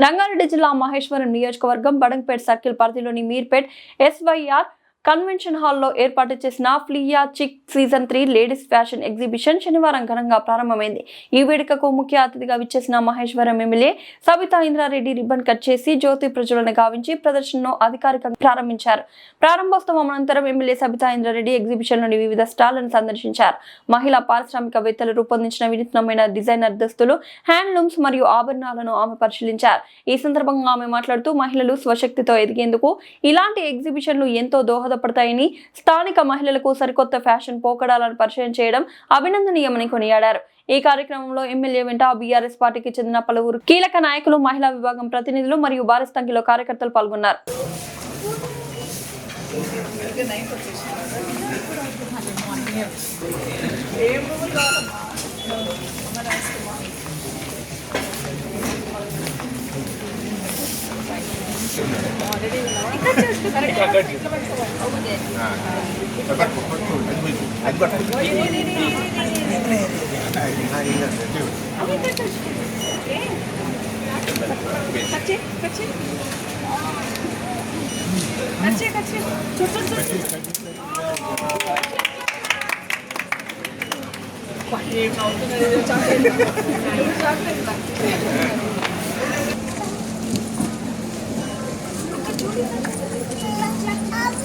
రంగారెడ్డి జిల్లా మహేశ్వరం నియోజకవర్గం బడంగ్పేట్ సర్కిల్ పరిధిలోని మీర్పేట్ ఎస్వైఆర్ కన్వెన్షన్ హాల్లో ఏర్పాటు చేసిన ఫ్లియా chic season three ladies fashion exhibition శనివారం ఘనంగా ప్రారంభమైంది. ఈ వేడుకకు ముఖ్య అతిథిగా విచ్చేసిన Maheshwaram MLA Sabitha Indrareddy ribbon cut చేసి జ్యోతి ప్రజలను గావించి ప్రదర్శనను అధికారికంగా ప్రారంభించారు. ప్రారంభోత్సవం అనంతరం ఎమ్మెల్యే సబితా ఇంద్రారెడ్డి ఎగ్జిబిషన్లోని వివిధ స్టాళ్ళను సందర్శించారు. మహిళా పారిశ్రామికవేత్తలు రూపొందించిన వినూత్నమైన డిజైనర్ దుస్తులు హ్యాండ్లూమ్స్ మరియు ఆభరణాలను ఆమె పరిశీలించారు. ఈ సందర్భంగా ఆమె మాట్లాడుతూ మహిళలు స్వశక్తితో ఎదిగేందుకు ఇలాంటి ఎగ్జిబిషన్లు ఎంతో దోహద దోహదపడతాయని స్థానిక మహిళలకు సరికొత్త ఫ్యాషన్ పోకడాలను పరిచయం చేయడం అభినందనీయమని కొనియాడారు. ఈ కార్యక్రమంలో ఎమ్మెల్యే వెంట బీఆర్ఎస్ పార్టీకి చెందిన పలువురు కీలక నాయకులు మహిళా విభాగం ప్రతినిధులు మరియు భారీ సంఖ్యలో కార్యకర్తలు పాల్గొన్నారు. 管你搞这个诈骗的，有诈骗的。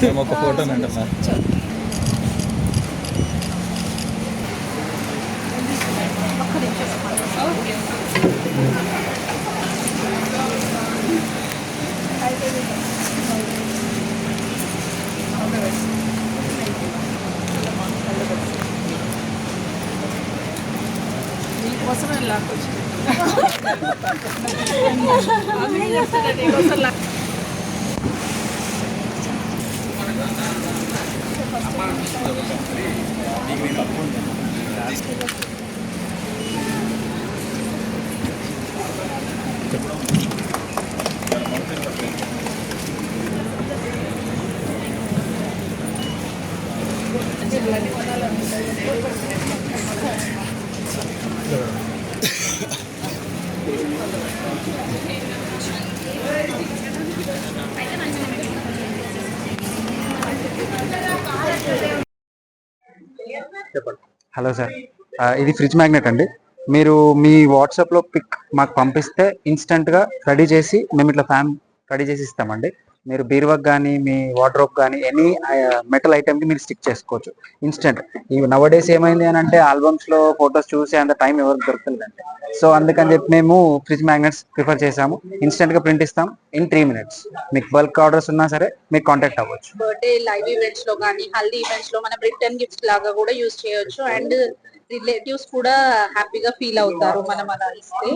మేము ఒక ఫోటో అంటున్నా. నీకోసమే లాక్కొచ్చి అందుకే చెప్తున్నా చెప్పండి. Hello sir. ఇది ఫ్రిడ్జ్ మ్యాగ్నెట్ అండి. మీరు మీ వాట్సాప్లో పిక్ మాకు పంపిస్తే ఇన్స్టెంట్గా రెడీ చేసి మేము ఇట్లా ఫ్యాన్ రెడీ చేసి ఇస్తామండి. మీరు బీరువాకి కానీ మీ వార్డ్రోబ్ కానీ ఎనీ మెటల్ ఐటెంకి మీరు స్టిక్ చేసుకోవచ్చు. ఇన్స్టెంట్ ఇవి నవ డేస్ ఏమైంది అని అంటే ఆల్బమ్స్లో ఫొటోస్ చూసే అంత టైం ఎవరికి దొరుకుతుందండి సో అందుకని చెప్పి మేము ఫ్రిడ్జ్ మ్యాగ్నెట్స్ ప్రిఫర్ చేసాము ఇన్స్టెంట్గా ప్రింట్ ఇస్తాం. ఇన్ త్రీ మినిట్స్ మీకు బల్క్ ఆర్డర్స్ ఉన్నా సరే మీకు కాంటాక్ట్ అవ్వచ్చు. బర్త్డే లైవ్ ఈవెంట్స్లో కానీ హల్దీ ఈవెంట్స్లో మనం రిటర్న్ గిఫ్ట్స్ లాగా కూడా యూజ్ చేయొచ్చు. అండ్ రిలేటివ్స్ కూడా హ్యాపీగా ఫీల్ అవుతారు మనం అలా ఇస్తే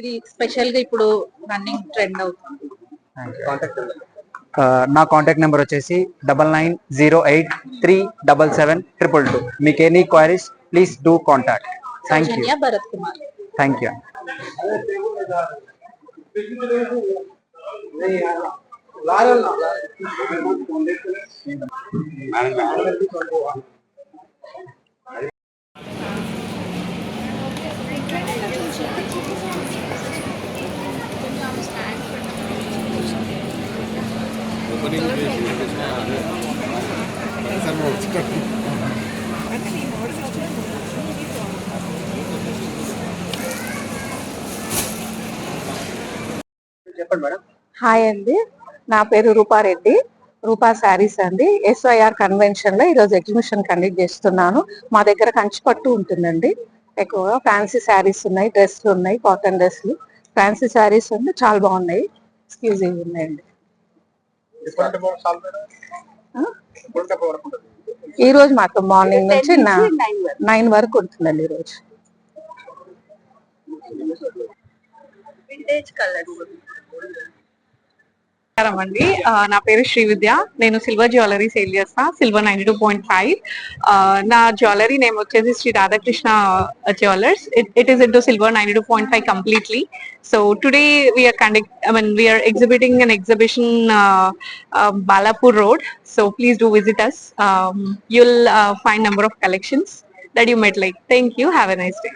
ఇది స్పెషల్గా ఇప్పుడు రన్నింగ్ ట్రెండ్ అవుతుంది. నా కాంటాక్ట్ నెంబర్ వచ్చేసి double nine zero eight three double seven triple two మీకు any queries please do contact thank you Soujanya Bharat Kumar. Thank you చెప్పండి మేడం. హాయ్ అండి. నా పేరు రూపారెడ్డి రూపా శారీస్ అండి. ఎస్ఐఆర్ కన్వెన్షన్లో ఈరోజు ఎగ్జిబిషన్ కండక్ట్ చేస్తున్నాను. మా దగ్గర కంచిపట్టు ఉంటుందండి. ఎక్కువగా ఫ్యాన్సీ శారీస్ ఉన్నాయి డ్రెస్లు ఉన్నాయి కాటన్ డ్రెస్లు ఫ్యాన్సీ శారీస్ ఉంది చాలా బాగున్నాయి. ఎక్స్క్లూజివ్ ఉన్నాయండి. ఈ రోజు మాత్రం మార్నింగ్ నుంచి నైన్ వరకు. ఉంటుందండి ఈ రోజు. నమస్కారం అండి ఆ, నా పేరు శ్రీ విద్య నేను సిల్వర్ జ్యువెలరీ సేల్ చేస్తా silver ninety two point five నా జ్యువెలరీ నేమ్ వచ్చేసి Sri Radhakrishna jewellers it is into silver ninety two point five completely so today we are conduct I mean we are exhibiting an exhibition Balapur road so please do visit us you'll find number of collections that you might like. Thank you. Have a nice day.